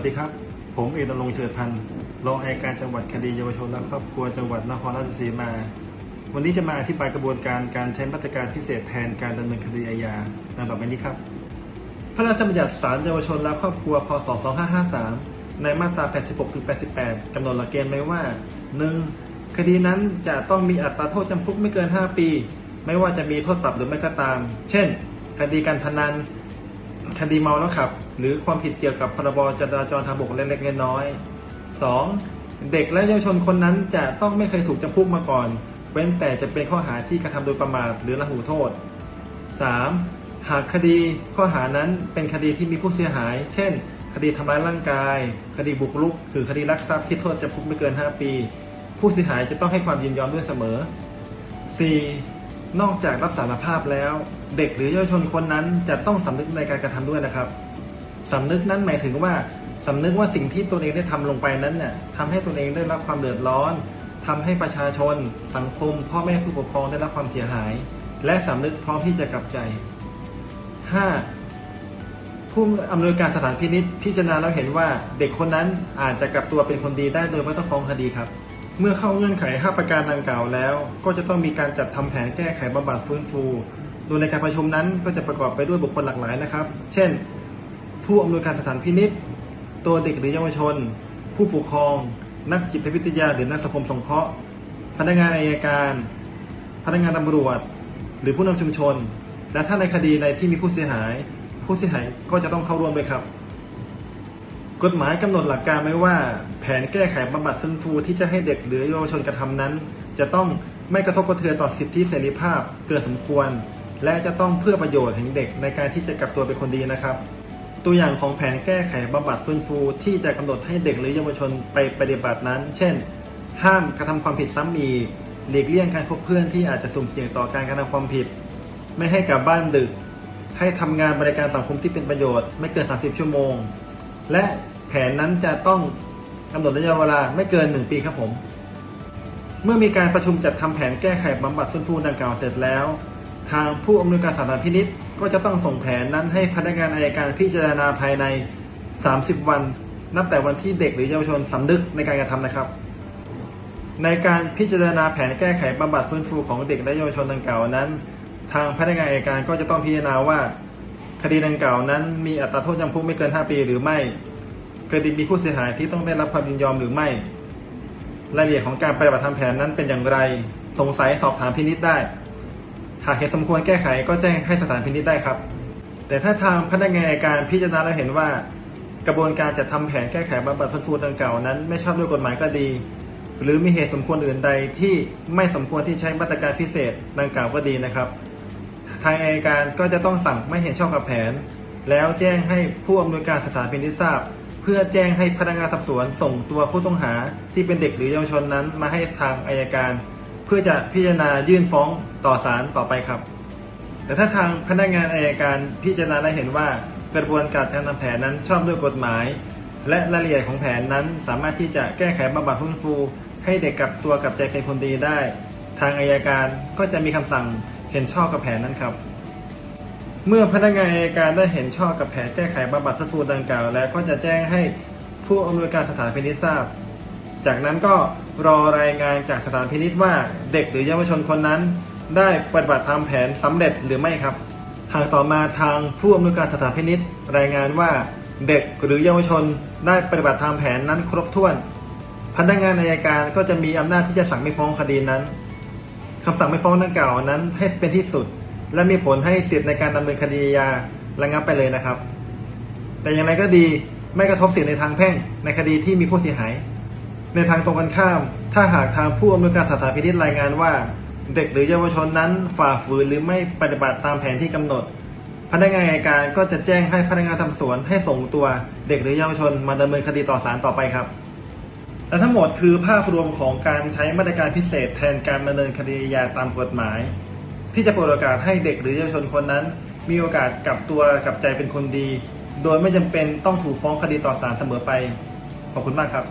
วัสดีครับ ผมเอกนรงเชิดพันธ์รองอัยการจังหวัดคดีเยาวชนและครอบครัวจังหวัดนครราชสีมา วันนี้จะมาอธิบายกระบวนการการใช้มาตรการพิเศษแทนการดำเนินคดีอาญาดังต่อไปนี้ครับ พระราชบัญญัติศาลเยาวชนและครอบครัว พศ 2553 ในมาตรา 86-88 กำหนดหลักเกณฑ์ไว้ว่า 1. คดีนั้นจะต้องมีอัตราโทษจำคุกไม่เกิน 5 ปี ไม่ว่าจะมีโทษปรับหรือไม่ก็ตาม เช่น คดีการพนัน คดีเมาแล้วขับ หรือความผิดเกี่ยวกับพรบจราจรทางบกเล็กๆน้อยๆ 2. เด็กและเยาวชนคนนั้นจะต้องไม่เคยถูกจำคุกมาก่อน เว้นแต่จะเป็นข้อหาที่กระทำโดยประมาทหรือละหูโทษ 3. หากคดีข้อหานั้นเป็นคดีที่มีผู้เสียหาย เช่น คดีทำร้ายร่างกาย คดีบุกรุก คือคดีลักทรัพย์ที่โทษจำคุกไม่เกิน 5 ปี ผู้เสียหายจะต้องให้ความยินยอมด้วยเสมอ 4. นอกจากรับสารภาพแล้ว เด็กหรือเยาวชนคนนั้นจะต้องสำนึกในการกระทำด้วยนะครับ สำนึกนั้นหมายถึงว่าสำนึกว่าสิ่งที่ตนเองได้ทำลงไปนั้นเนี่ยทำให้ตนเองได้รับความเดือดร้อนทำให้ประชาชน สังคม พ่อแม่ผู้ปกครองได้รับความเสียหาย และสำนึกพร้อมที่จะกลับใจ 5. ผู้อำนวยการสถานพินิษพิจารณาแล้วเห็นว่าเด็กคนนั้นอาจจะกลับตัวเป็นคนดีได้โดยไม่ต้องฟ้องคดีครับ เมื่อเข้าเงื่อนไข 5 ประการดังกล่าวแล้ว ก็จะต้องมีการจัดทำแผนแก้ไขบำบัดฟื้นฟู โดยในการประชุมนั้นก็จะประกอบไปด้วยบุคคลหลากหลายนะครับ เช่น ผู้อำนวยการสถานพินิษตัวเด็กหรือเยาวชน ผู้ปกครอง นักจิตวิทยาหรือนักสังคมสงเคราะห์ พนักงานอายการ พนักงานตำรวจ หรือผู้นำชุมชน และถ้าในคดีใดที่มีผู้เสียหาย ผู้เสียหายก็จะต้องเข้าร่วมด้วยครับกฎหมายกำหนดหลักการไว้ว่า แผนแก้ไขบำบัดฟื้นฟูที่จะให้เด็กหรือเยาวชนกระทำนั้น จะต้องไม่กระทบกระเทือนต่อสิทธิเสรีภาพเกินสมควร และจะต้องเพื่อประโยชน์แห่งเด็กในการที่จะกลับตัวเป็นคนดีนะครับ ตัวอย่างของแผนแก้ไขบำบัดฟื้นฟู ที่จะกำหนดให้เด็กหรือเยาวชนไปปฏิบัตินั้น เช่น ห้ามกระทำความผิดซ้ำอีกหลีกเลี่ยงการคบเพื่อนที่อาจจะสุ่มเสี่ยงต่อการกระทำความผิด ไม่ให้กลับบ้านดึก ให้ทำงานบริการสังคมที่เป็นประโยชน์ไม่เกิน 30 ชั่วโมง และแผนนั้นจะต้องกำหนดระยะเวลาไม่เกิน 1 ปีครับผม เมื่อมีการประชุมจัดทำแผนแก้ไขบำบัดฟื้นฟูดังกล่าวเสร็จแล้ว ทางผู้อำนวยการสถานพินิษก็จะต้องส่งแผนนั้นให้พนักงานอายการพิจารณาภายใน 30 วัน นับแต่วันที่เด็กหรือเยาวชนสำนึกในการกระทำนะครับ ในการพิจารณาแผนแก้ไขบำบัดฟื้นฟูของเด็กและเยาวชนดังกล่าวนั้น ทางพนักงานอายการก็จะต้องพิจารณาว่า คดีดังกล่าวนั้น มีอัตราโทษจำคุกไม่เกิน 5 ปีหรือไม่คดีมีผู้เสียหายที่ต้องได้รับความยินยอมหรือไม่ รายละเอียดของการปฏิบัติทำแผนนั้นเป็นอย่างไร สงสัยสอบถามพินิษได้ หากเห็นสมควรแก้ไขก็แจ้งให้สถานพินิษได้ครับ แต่ถ้าทางพนักงานการพิจารณาแล้วเห็นว่า กระบวนการจัดทำแผนแก้ไขบำบัดฟื้นฟูดังกล่าวนั้น ไม่ชอบด้วยกฎหมายก็ดี หรือมีเหตุสมควรอื่นใดที่ไม่สมควรที่ใช้มาตรการพิเศษดังกล่าวก็ดีนะครับ ทางอายการก็จะต้องสั่งไม่เห็นชอบกับแผน แล้วแจ้งให้ผู้อำนวยการสถานพินิจทราบ เพื่อแจ้งให้พนักงานสอบสวนส่งตัวผู้ต้องหาที่เป็นเด็กหรือเยาวชนนั้น มาให้ทางอายการ เพื่อจะพิจารณายื่นฟ้อง ต่อศาลต่อไปครับ แต่ถ้าทางพนักงานอายการพิจารณาและเห็นว่ากระบวนการการทำแผนนั้นชอบด้วยกฎหมาย และรายละเอียดของแผนนั้น สามารถที่จะแก้ไขบำบัดฟื้นฟู ให้เด็กกลับตัวกลับใจเป็นคนดีได้ ทางอายการก็จะมีคำสั่งเห็นชอบกับแผนนั้นครับ เมื่อพนักงานอายการได้เห็นชอบกับแผนแก้ไขบำบัดฟื้นฟูดังกล่าว แล้วก็จะแจ้งให้ผู้อำนวยการสถานพินิจทราบ จากนั้นก็รอรายงานจากสถานพินิจว่าเด็กหรือเยาวชนคนนั้น ได้ปฏิบัติตามแผนสำเร็จหรือไม่ครับ หากต่อมาทางผู้อำนวยการสถานพินิจรายงานว่าเด็กหรือเยาวชนได้ปฏิบัติตามแผนนั้นครบถ้วน พนักงานอายการก็จะมีอำนาจที่จะสั่งไม่ฟ้องคดีนั้นคำสั่งไม่ฟ้องดังกล่าวนั้นให้เป็นที่สุด และมีผลให้สิทธิในการดำเนินคดีอาระงับไปเลยนะครับ แต่อย่างไรก็ดีไม่กระทบสิทธิในทางแพ่งในคดีที่มีผู้เสียหาย ในทางตรงกันข้าม ถ้าหากทางผู้อำนวยการสถานพินิจรายงานว่า เด็กหรือเยาวชนนั้นฝ่าฝืนหรือไม่ปฏิบัติตามแผนที่กำหนด พนักงานอัยการก็จะแจ้งให้พนักงานทำสวนให้ส่งตัวเด็กหรือเยาวชนมาดำเนินคดีต่อศาลต่อไปครับ และทั้งหมดคือภาพรวมของการใช้มาตรการพิเศษแทนการดำเนินคดีอาตามกฎหมาย ที่จะเปิดโอกาสให้เด็กหรือเยาวชนคนนั้น มีโอกาสกลับตัวกลับใจเป็นคนดี โดยไม่จำเป็นต้องถูกฟ้องคดีต่อศาลเสมอไป ขอบคุณมากครับ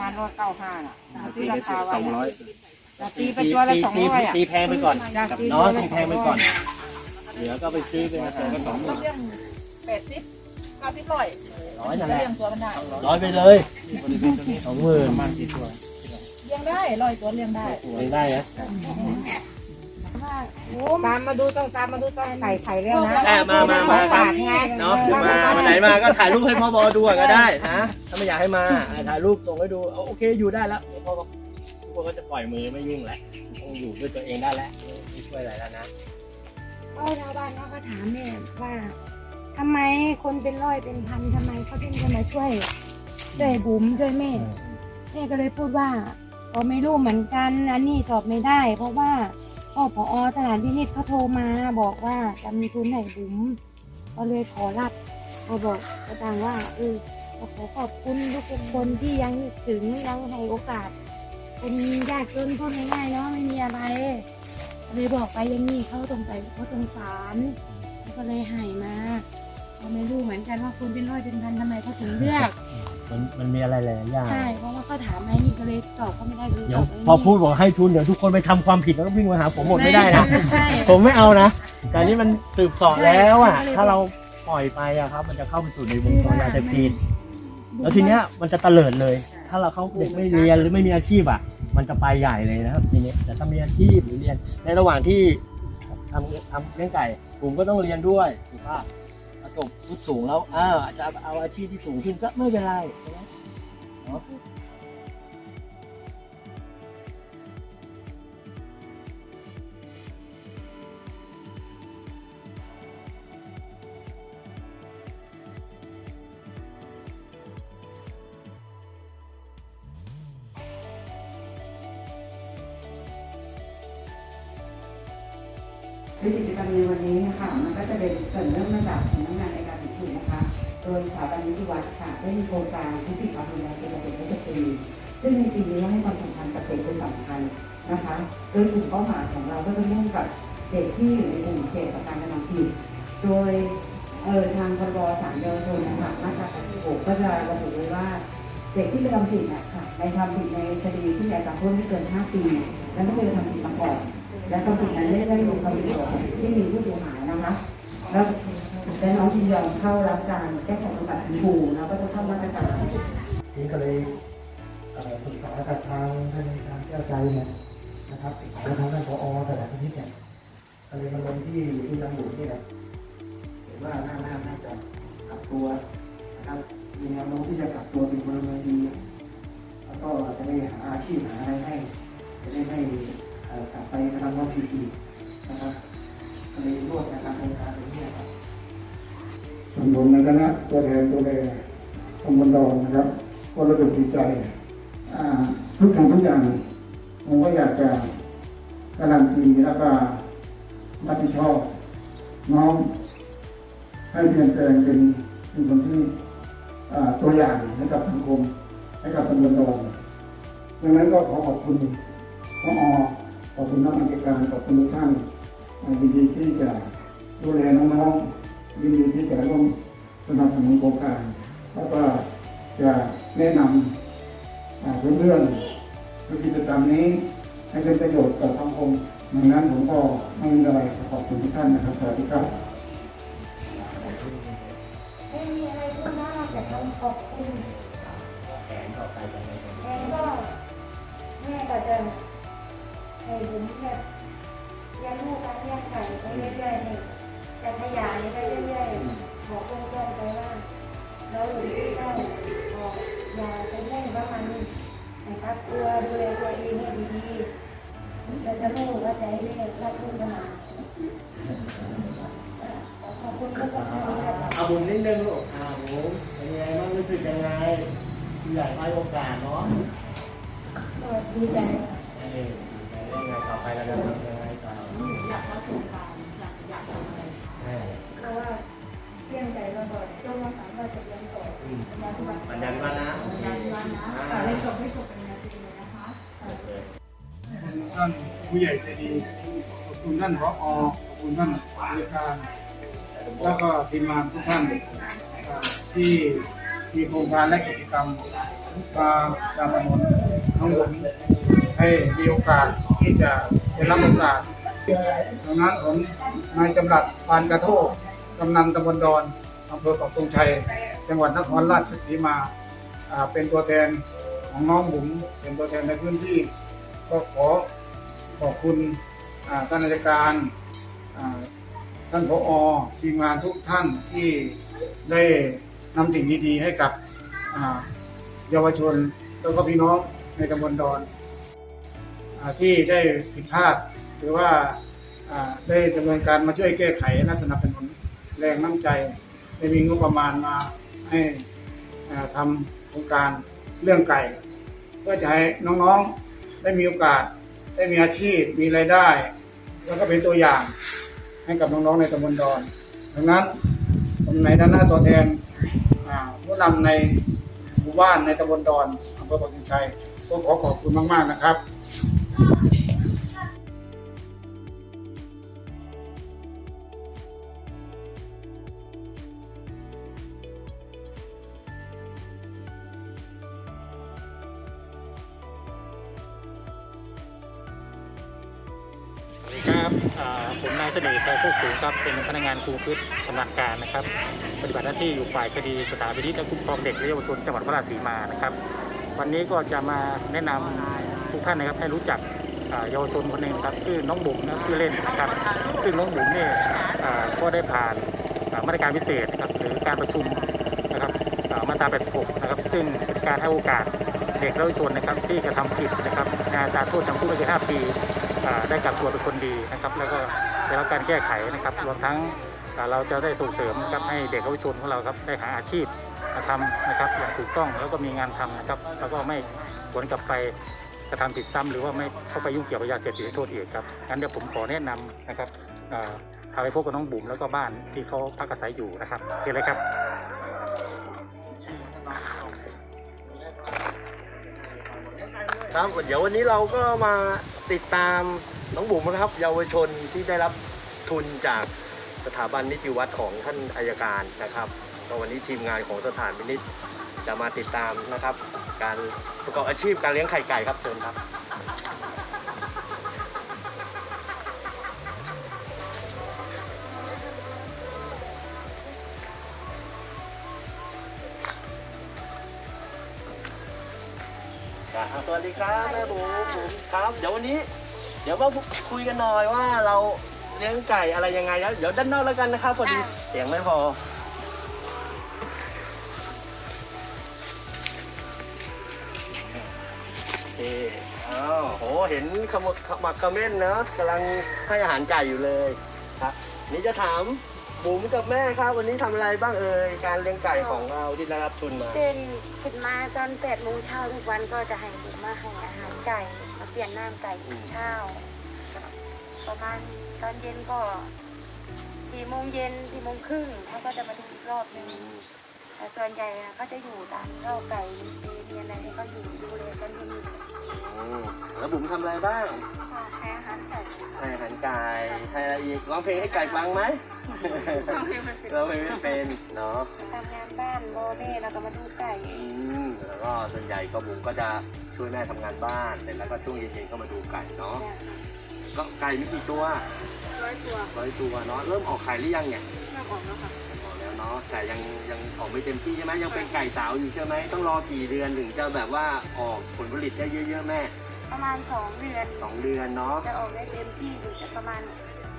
มาณร้อยเก้าห้าน่ะที่ตีราไปคาสองร้อยจะตีไปตัวละสองร้อยอะตีแพงไปก่อนจะตีเนาะตัวละตีแพงไปก่อน เหลือก็ไปซื้อเป็นตัวก็สองหมื่นเลี้ยงแปดสิบเก้าสิบร้อยร้อยนั่นจะแหละเลี้ยงตัวมันได้ร้อยไปเลยสองหมื่นประมาณกี่ตัวเลี้ยงได้ร้อยตัวเลี้ยงได้เองได้นะ ตามมาดูต้องตามมาดูต้องไก่ไข่แล้วนะอะมามามา ฝากไงเนาะมาวันไหนมาก็ถ่ายรูปให้พ่อบอดูก่อนก็ได้นะถ้าไม่อยากให้มาอะถ่ายรูปส่งให้ดูเอาโอเคอยู่ได้แล้วเดี๋ยวพ่อก็ทุกคนก็จะปล่อยมือไม่ยุ่งแล้วต้องอยู่ด้วยตัวเองได้แล้วไม่ช่วยอะไรแล้วนะก็ชาวบ้านเขาก็ถามแม่ว่าทำไมคนเป็นร้อยเป็นพันทำไมเขาถึงจะมาช่วยช่วยบุ๋มช่วยแม่แม่ก็เลยพูดว่าก็ไม่รู้เหมือนกันอันนี้ตอบไม่ได้ เพราะว่า พ่อผอสถานพินิจเขาโทรมาบอกว่าจะมีทุนให้บุ๋มก็เลยขอรับเขาบอกก็ต่างว่าเออขอขอบคุณทุกคนที่ยังถึงยังให้โอกาส คนยากจนพูดง่ายๆเนาะไม่มีอะไรเลยบอกไปอยังนี้เขาสงสัยเขาสงสารเขาก็เลยใหายมาเราไม่รู้เหมือนกันว่าคนเป็นร้อยเป็นพันทำไมเขาถึงเลือก มันมันมีอะไรหลายๆอย่างใช่เพราะว่าเขาถามไอ้นี่ก็เลยตอบเขาไม่ได้เลยเดี๋ยวตบไนี่พอพูดบอกให้ทุนเดี๋ยวทุกคนไปทำความผิดแล้วก็วิ่งมาหาผมหมดไม่ได้นะ ใช่ผมไม่เอานะแต่อันนี้มันสืบเสอบแล้วอะ ถ้าเราปล่อยไปอะครับ มันจะเข้าไปสู่ในวงจรยาเสพติดแล้วทีเนี้ยมันจะเตลิดเลย ถ้าเราเขาเด็กไม่เรียนหรือไม่มีอาชีพอะ มันจะไปใหญ่เลยนะครับทีนี้แต่ถ้ามีอาชีพหรือเรียนในระหว่างที่ทำทำเลี้ยงไก่ผมก็ต้องเรียนด้วยถูกป่ะถ้า จบพุสูงแล้วอ่าอาจจะเอาอาชีพที่สูงขึ้นก็ไม่เป็นไรเนาะ นสำคัญนะคะ โดยกลุ่มเป้าหมายของเราก็จะมุ่งกับเด็กที่อยู่ในกลุ่มเสี่ยงต่อการกระทำผิด โดยเออทางพรบสารเยาวชนนะคะมาตรา86ก็จะระบุไว้ว่า เด็กที่กระทำผิดนะค่ะในทำผิดในคดีที่มีอัตราโทษไม่เกิน 5 ปี และไม่เคยกระทำผิดมาก่อน และความผิดนั้นไม่ได้มีความผิดที่มีผู้เสียหายนะคะ แล้วและน้องยินยอมเข้ารับการแก้ไขบำบัดทันทีแล้วก็จะเข้ามาตรการนี่ก็เลย ปรึกษากับทางท่านทางเจ้าใจเนี่ยนะครับแล้วทางท่านผอสถานพินิจเนี่ยก็เลยมาลงที่อยู่ที่ลำบุนี่แหละเห็นว่าน่าน่าน่าจะกลับตัวนะครับมีแนวโน้มที่จะกลับตัวเป็นพลเมืองดีแล้วก็จะได้หาอาชีพหาอะไรให้ จะได้ไม่กลับไปกระทำความผิดอีกนะครับก็เลยร่วมในการดำเนินการตรงนี้ครับส่วนผมในคณะตัวแทนตัวแทนตำบลดอนนะครับ ก็รู้สึกดีใจ ทุกสิ่งทุกอย่างผมก็อยากจะการันตีแล้วก็รับผิดชอบน้องให้เปลี่ยนแปลงเป็นเป็นคนที่ตัวอย่างให้กับสังคม ให้กับตำบลดอนดังนั้นก็ขอขอบคุณพออขอบคุณนักวิชาการขอบคุณทุกท่านยินดีที่จะดูแลน้องๆยินดีที่จะร่วมสนับสนุนโครงการแล้วก็จะแนะนำอ่า เพื่อนๆในกิจกรรมนี้ให้เป็นประโยชน์ต่อสังคมดังนั้นผมก็ไม่มีอะไรขอบคุณทุกท่านนะครับสวัสดีครับไม่มีอะไรพูดมากแต่ต้องขอบคุณแผนต่อไปจะเป็นยังไงแม่ก็แม่ก็จะให้บุ๋มแบบเลี้ยงลูกการเลี้ยงไก่ไปเรื่อยๆจะขยายไปเรื่อยๆบอกเพื่อนๆไปว่าเราอยู่ที่เจ้าบอก อย่าไปเล่นว่ามันนะครับตัวดูแลตัวเองให้ดีๆเราจะรู้ว่าใจแม่รักลูกขนาดขอบคุณทุกคนที่ให้เอาบุญนิดนึงลูกอ่าบุญเป็นไงบ้างรู้สึกยังไงผู้ใหญ่ให้โอกาสเนาะก็ดีใจ ผู้ใหญ่ใจดีขอบคุณท่านผอขอบคุณท่านผู้จัดการ แล้วก็ทีมงานทุกท่านที่มีโครงการและกิจกรรมมาสนับสนุนน้งผมดให้มีโอกาสที่จะได้รับโอกาสดังนั้นผมนายจำรัดปานกระโทกกำนันตำบลดอนอำเภอปักธงชัย จังหวัดนครราชสีมาอ่าเป็นตัวแทนของน้องบุ๋มเป็นตัวแทนในพื้นที่ ก็ขอ ขอบคุณอ่าท่านราชการอ่าท่านผอทีมงานทุกท่านที่ได้นำสิ่งดีๆให้กับเยาวชน แล้วก็พี่น้องในตำบลดอนอที่ได้ผิดพลาด หรือว่าได้ดำเนินการมาช่วยแก้ไขและสนับสนุนแรงน้ำใจ ได้มีงบประมาณมาให้ทำโครงการเรื่องไก่ เพื่อจะให้น้องๆได้มีโอกาส ได้มีอาชีพมีรายได้ แล้วก็เป็นตัวอย่างให้กับน้องๆในตำบลดอนดังนั้นผมในฐานะตัวแทนผู้นำในหมู่บ้านในตำบลดอนอำเภอปักกิ่งชัยก็ขอขอบคุณมากๆนะครับ ผมนายเสน่ห์แพรโคกสูงครับ เป็นพนักงานครูพืชชำนาญการนะครับ ปฏิบัติหน้าที่อยู่ฝ่ายคดีสถานพินิและคุ้มครองเด็กและเยาวชนจังหวัดพระนครศรีมานะครับ วันนี้ก็จะมาแนะนำทุกท่านนะครับให้รู้จักเยาวชนคนหนึ่งครับชื่อน้องบุ๋มนะครับชื่อเล่นนะครับซึ่งน้องบุ๋มเนี่ยก็ได้ผ่านมาตรการพิเศษนะครับหรือการประชุมนะครับมาตรา 86 นะครับ ซึ่งเป็นการให้โอกาสเด็กและเยาวชนนะครับที่กระทำผิดนะครับในตาโทษจำคุกไม่เกิน5ปี ได้กลับตัวเป็นคนดีนะครับ แล้วก็ได้รับการแก้ไขนะครับรวมทั้งเราจะได้ส่งเสริมนะครับให้เด็กเยาวชนของเราครับได้หาอาชีพมาทำนะครับอย่างถูกต้องแล้วก็มีงานทำนะครับ แล้วก็ไม่วนกลับไปกระทำผิดซ้ำหรือว่าไม่เข้าไปยุ่งเกี่ยวกับยาเสพติดให้โทษอีกครับงั้นเดี๋ยวผมขอแนะนำนะครับพาไปพบกับน้องบุ๋มแล้วก็บ้านที่เขาพักอาศัยอยู่นะครับโอเคเลยครับ ครับเดี๋ยววันนี้เราก็มาติดตามน้องบุ๋มนะครับเยาวชนที่ได้รับทุนจากสถาบันนิติวัตรของท่านอายการนะครับก็วันนี้ทีมงานของสถานพินิจจะมาติดตามนะครับ การประกอบอาชีพการเลี้ยงไข่ไก่ครับเชิญครับ ครับสวัสดีครับแม่บุ๋มบุ๋มครับ เดี๋ยววันนี้ เดี๋ยวมาคุยกันหน่อยว่าเราเลี้ยงไก่อะไรยังไงแล้วเดี๋ยวด้านนอกแล้วกันนะครับพอดีเสียงไม่พอ โอเคอ้าวโหเห็นขมกขมักเขม้นเนอะกำลังให้อาหารไก่อยู่เลยครับ นี่จะถาม บุ๋มกับแม่ครับ วันนี้ทำอะไรบ้างเอ่ยการเลี้ยงไก่ของเราที่ได้รับทุนมาเต้นขึ้นมาตอนแปดโมงเช้าทุกวันก็จะให้บุ๋มมาให้อาหารไก่ มาเปลี่ยนน้ำไก่ทุกเช้า ประมาณตอนเย็นก็สี่โมงเย็นสี่โมงครึ่งเขาก็จะมาดูอีกรอบหนึ่ง แต่ส่วนใหญ่นะเขาจะอยู่ตามเล่าไก่มีเปรย์มีอะไรให้เขาอยู่ดูแลกันที่นี่อืมแล้วบุ๋มทำอะไรบ้างค่ะใช้อาหารไก่ให้อาหารไก่ให้อะไรอีกร้องเพลงให้ไก่ฟังไหมร้องเพลงไม่เป็นเนาะทำงานบ้านโมเน่แล้วก็มาดูไก่อืมแล้วก็ส่วนใหญ่ก็บุ๋มก็จะช่วยแม่ทำงานบ้านเสร็จแล้วก็ช่วงเย็นๆก็มาดูไก่เนาะก็ไก่มีกี่ตัวร้อยตัวร้อยตัวเนาะเริ่มออกไข่หรือยังเนี่ยเริ่มออกแล้วค่ะออก แล้วเนาะแต่ยังยังออกไม่เต็มที่ใช่ไหมยังเป็นไก่สาวอยู่ใช่ไหมต้องรอกี่เดือนถึงจะแบบว่าออกผลผลิตได้เยอะๆแม่ประมาณสองเดือนสองเดือนเนาะจะออกได้เต็มที่อยู่จะประมาณ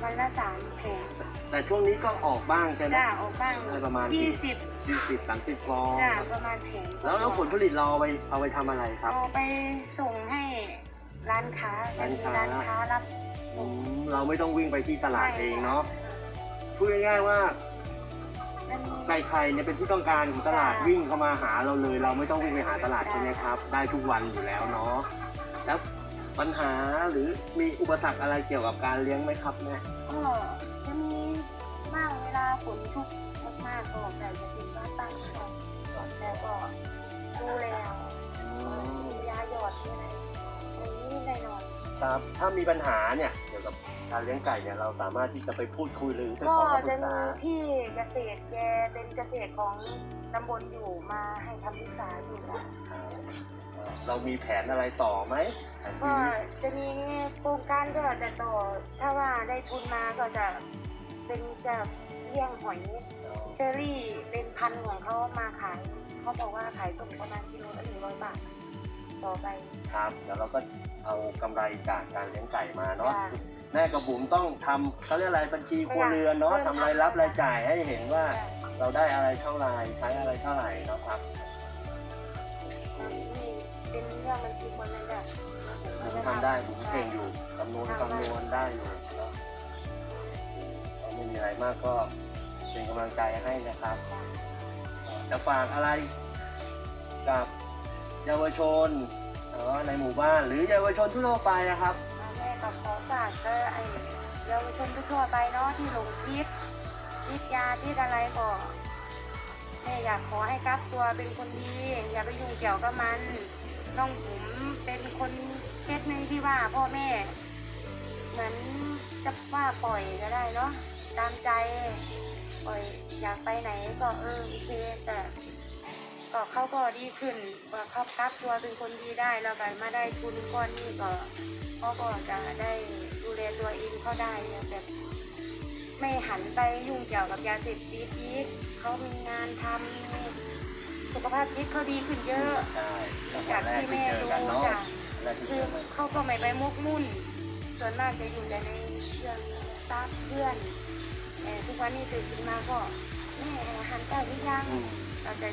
วันละสามแผงแต่ช่วงนี้ก็ออกบ้างใช่ไหม จ้าออกบ้างได้ประมาณ ยี่สิบยี่สิบสามสิบฟองจ้าประมาณแผงแล้วแล้วผลผลิตเราเอาไปเอาไปทำอะไรครับ เอาไปส่งให้ร้านค้าจะมีร้าร้านนค้า ค้ารับอืมเราไม่ต้องวิ่งไปที่ตลาดเองเนาะพูดง่ายๆว่ามัน ไก่ไข่เนี่ยเป็นที่ต้องการของตลาดวิ่งเข้ามาหาเราเลย เราไม่ต้องวิ่งไปหาตลาดใช่ไหมครับ ได้ทุกวันอยู่แล้วเนาะแล้วปัญหาหรือมีอุปสรรคอะไรเกี่ยวกับการเลี้ยงไหมครับแม่ก็จะมีมากเวลาฝนชุกมากๆก็แต่จะถึงว่าตั้งช่องก่อนแล้วก็ดูแลยาหยอดอะไรอย่างนี้หน่อยๆ ครับถ้ามีปัญหาเนี่ยเกี่ยวกับการเลี้ยงไก่เนี่ยเราสามารถที่จะไปพูดคุยหรือไปก็ขอคำปรึจะกษามีพี่เกษตรแกเป็นเกษตรของตำบลอยู่มาให้คำปรึกษาอยู่ค่ะเรามีแผนอะไรต่อไหมแผนชีก็วิตจะมีโครงการก็จะต่อถ้าว่าได้ทุนมาก็จะเป็นจะเลี้ยงหอยเชอรี่เป็นพันธุ์ของเขามาขายเขาบอกว่าขายส่งประมาณกิโลละหนึ่งร้อยบาท ต่อไป ครับเดี๋ยวเราก็ เอากำไรจากการเลี้ยงไก่มาเนาะ จ้ะ แม่กับบุ๋มต้องทำเขาเรียกอะไรบัญชีครัวเรือนเนาะทำรายรับรายจ่ายให้เห็นว่า เราได้อะไรเท่าไหร่ใช้อะไรเท่าไหร่เนาะครับนี่เป็นเรื่องบัญชีคนนั้นแหละบุ๋มทำได้บุ๋มเก่งอยู่คำนวณคำนวณได้อยู่เนาะก็ไม่มีอะไรมากก็เป็นกำลังใจให้นะครับจะฝากอะไรกับเยาวชน เนาะในหมู่บ้านหรือเยาวชนทั่วไปนะครับ แม่ก็ขอฝากก็ไอเยาวชนทั่วๆไปเนาะที่หลงทิศทิศยาทิศอะไรก็แม่อยากขอให้กลับตัวเป็นคนดี อย่าไปยุ่งเกี่ยวกับมันน้องผมเป็นคนเคสหนึ่งที่ว่าพ่อแม่ เหมือนจะว่าปล่อยก็ได้เนาะตามใจปล่อยอยากไปไหนก็เออโอเคแต่ ก็เขาก็ดีขึ้นว่าเขากลับตัวเป็นคนดีได้แล้วก็มาได้ทุนก้อนนี้ก็เขาก็จะได้ดูแลตัวเองเขาได้แบบไม่หันไปยุ่งเกี่ยวกับยาเสพติดอีกเขามีงานทำมีสุขภาพจิตเขาดีขึ้นเยอะใช่จากที่แม่เจอรู้กันเนาะจ้ะแรกที่คืเจออกันเขาก็ไม่ไปมุกมุ่น ส่วนมากจะอยู่แต่ในเรื่องซักเพื่อนแต่ทุกวันนี้ตื่นขึ้นมาก็แม่อาหารไก่หรือยังอืมเราจะ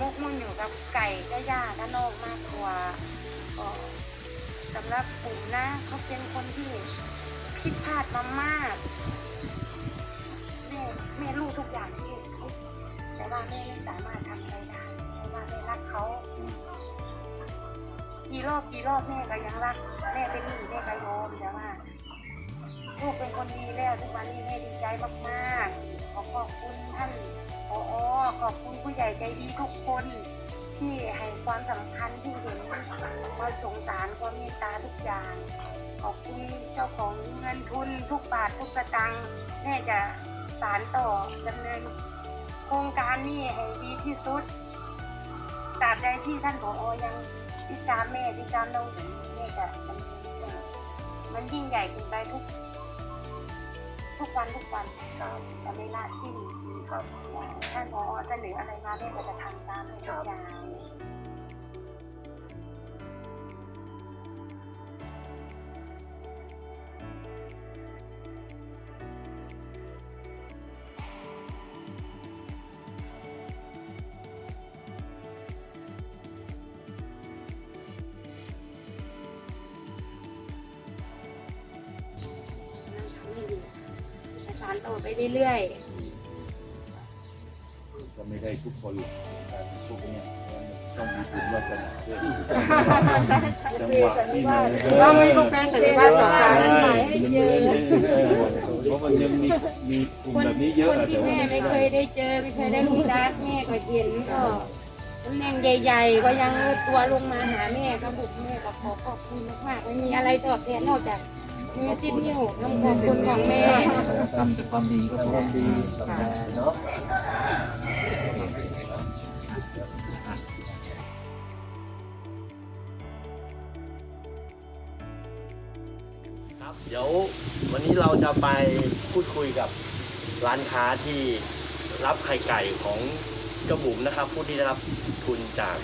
มุกมุ่นอยู่กับไก่ก็ย่าด้านนอกมากกว่าสำหรับผมนะเขาเป็นคนที่ผิดพลาดมามากแม่แม่รู้ทุกอย่างที่เขาแต่ว่าแม่ไม่สามารถทำอะไรได้เพราะว่าแม่รักเขากี่รอบกี่รอบแม่ก็ยังรัก แม่เป็นหนี้แม่ก็ยอมแต่ว่าลูกเป็นคนดีแล้วทุกวันนี้แม่ดีใจมากๆ อขอบคุณท่านผอขอบคุณผู้ใหญ่ใจดีทุกคน ที่ให้ความสำคัญที่เห็นความสงสารความเมตตาทุกอย่าง ขอบคุณเจ้าของเงินทุนทุกบาททุกสตังค์แม่จะสารต่อดำเนิน โครงการนี้ให้ดีที่สุดตราบใดที่ท่านผออยังติดตามแม่ติดตามน้องหญิงแม่จะมันยิ่งใหญ่ขึ้นไปทุก ทุกวันทุกวันครับจะไม่ละทิ้งครับ ท่านพอเสนออะไรมาแม่ก็จะทำตามให้ทุกอย่าง ต่อไปเรื่อยๆก็ไม่ได้ทุกคนหรอกการพวกเนี้ยต้องมีบุญวาสนาด้วยจังหวะที่มันเราไม่ต้องการสัญญาต่อไปเพราะมันยังมีมีกลุ่มแบบนี้เยอะคนอะที่แต่ว่าแม่ไม่เคยได้เจอไม่เคยได้รู้จักแม่ก็เห็นก็ตำแหน่งใหญ่ๆก็ยังตัวลงมาหาแม่ก็บุกแม่ก็ขอขอบคุณมากๆไม่มีอะไรตอบแทนนอกจาก มีสิบนิ้วคำขอบคุณของแม่ทำแต่ความดีก็ความดีเนาะครับเดี๋ยววันนี้เราจะไปพูดคุยกับร้านค้าที่รับไข่ไก่ของเจ้าบุ๋มนะครับ ผู้ที่ได้รับทุนจาก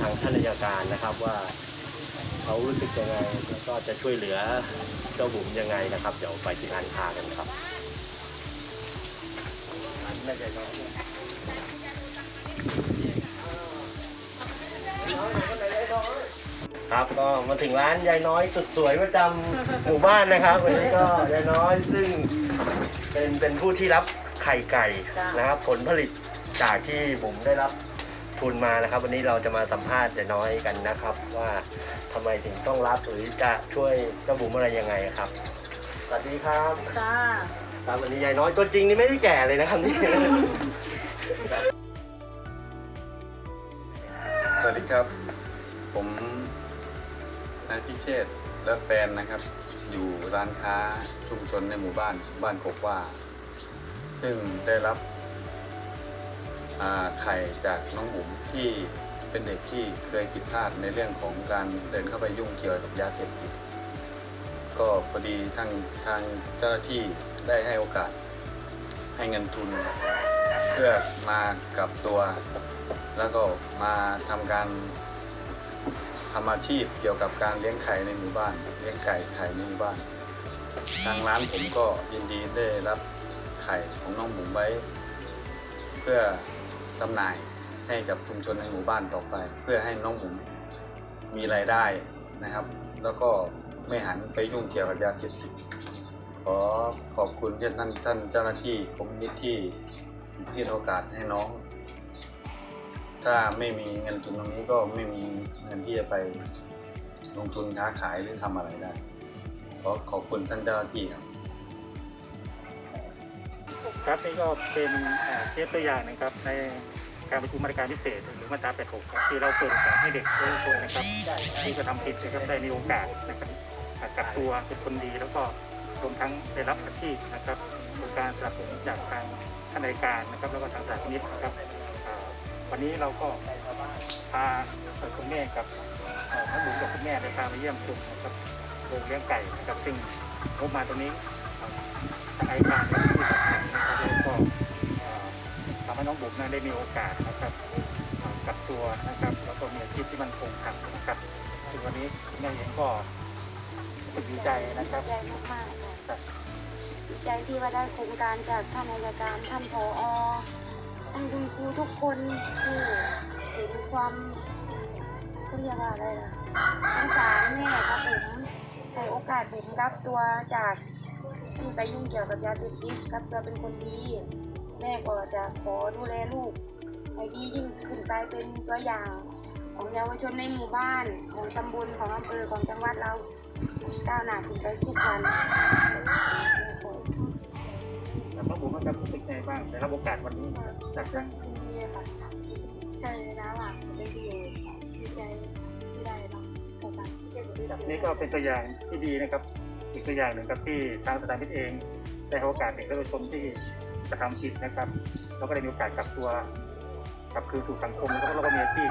ทางท่านอัยการนะครับว่า เขารู้สึกยังไงแล้วก็จะช่วยเหลือเจ้าบุ๋มยังไงนะครับ เดี๋ยวไปที่ร้านค้ากันครับร้านแม่ใจน้อยเนี่ยครับก็มาถึงร้านยายน้อยสุดสวยประจำหมู่บ้านนะครับวันนี้ก็ยายน้อยซึ่งเป็นเป็นผู้ที่รับไข่ไก่นะครับ ผลผลิตจากที่ผมได้รับ ทุนมานะครับ วันนี้เราจะมาสัมภาษณ์ยายน้อยกันนะครับ ว่าทำไมถึงต้องรับหรือจะช่วยเจ้าบุ๋มอะไรยังไงครับ สวัสดีครับจ้าครับวันนี้ยายน้อยตัวจริงนี่ไม่ได้แก่เลยนะครับนี่สวัสดีครับ ผมนายพิเชษฐ์และแฟนนะครับ อยู่ร้านค้าชุมชนในหมู่บ้านบ้านกกว่า ซึ่งได้รับอ่า ไข่จากน้องบุ๋มที่เป็นเด็กที่เคยผิดพลาดในเรื่องของการเดินเข้าไปยุ่งเกี่ยวกับยาเสพติดก็พอดีทางทางเจ้าหน้าที่ได้ให้โอกาสให้เงินทุน เพื่อมากับตัว แล้วก็มาทำการทำอาชีพเกี่ยวกับการเลี้ยงไข่ในหมู่บ้าน เลี้ยงไก่ไข่ในหมู่บ้าน ทางร้านผมก็ยินดีได้รับไข่ของน้องหมูไว้ เพื่อ จำหน่ายให้กับชุมชนในหมู่บ้านต่อไป เพื่อให้น้องหมูมีรายได้นะครับ แล้วก็ไม่หันไปยุ่งเกี่ยวกับยาเสพติดขอขอบคุณท่านท่านเจ้าหน้าที่กรมนิธิที่ให้โอกาสให้น้อง ถ้าไม่มีเงินทุนตรงนี้ก็ไม่มีเงินที่จะไปลงทุนค้าขายหรือทำอะไรได้ขอขอบคุณท่านเจ้าหน้าที่ครับ ครับนี่ก็เป็นเคสตัวอย่างนะครับในการประชุมมาตรการพิเศษ หรือมาตรา 86ครับที่เราเปิดโอกาสให้เด็กเยาวชนนะครับที่กระทำผิดนะครับได้มีโอกาสนะครับกับตัวเป็นคนดีแล้วก็รวมทั้งได้รับอาชีพนะครับโดยการสนับสนุนจากทางท่านนายการนะครับแล้วก็ทางสานพินิจนะครับวันนี้เราก็พาคุณแม่กับเอ่อน้องบุ๋มกับคุณแม่ได้พามาเยี่ยมชมนะครับโรงเลี้ยงไก่นะครับซึ่งงบมาตรงนี้ ทางไอการที่สำคัญนะครับแล้วก็ทำให้น้องบุ๋มนั้นได้มีโอกาสนะครับกับตัวนะครับแล้วก็มีอาชีพที่มันคงขังนะครับซึ่งวันนี้แม่เองก็รู้สึกดีใจนะครับ ดีใจมากๆค่ะดีใจที่ว่าได้โครงการจากท่านอายการท่านผอท่านคุณครูทุกคนที่เห็นความเขาเรียกว่าอะไรล่ะสงสารแม่ครับผมให้โอกาสผมรับตัวจาก ที่ไปยุ่งเกี่ยวกับยาเสพติดรับตัวเป็นคนดี แม่ก็จะขอดูแลลูกให้ดียิ่งขึ้นไปเป็นตัวอย่าง ของเยาวชนในหมู่บ้านของตำบลของอำเภอของจังหวัดเราก้าวหน้าขึ้นไปทุกวันแล้วน้องบุ๋มนะครับรู้สึกไงบ้างได้รับโอกาสวันนี้จากทางดีค่ะใจแล้วอะเป็นดีดีใจที่ได้รับโอกาสนี่ก็เป็นตัวอย่างที่ดีนะครับ อีกตัวอย่างหนึ่งครับที่ทางสถานพิษเองได้ให้โอกาสเด็กเยาวชนที่กระทำผิดนะครับแล้วก็ได้มีโอกาสกลับตัวกลับคืนสู่สังคมแล้วก็เราก็มีอาชีพ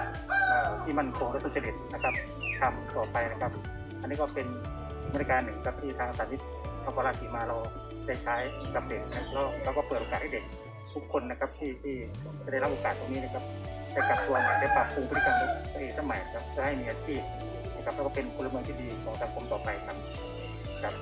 ที่มั่นคงและสุจริตนะครับทำต่อไปนะครับ อันนี้ก็เป็นมาตรการหนึ่งครับที่ทางสถานพิษนครราชีมาเราได้ใช้กับเด็กนะแล้วเราก็เปิดโอกาสให้เด็กทุกคนนะครับที่ที่จะได้รับโอกาสตรงนี้นะครับได้กลับตัวใหม่ได้ปรับปรุงพฤติกรรมตัวเองสมัยครับเพื่อให้มีอาชีพนะครับแล้วก็เป็นพลเมืองที่ดีของสังคมต่อไปครับ ครับ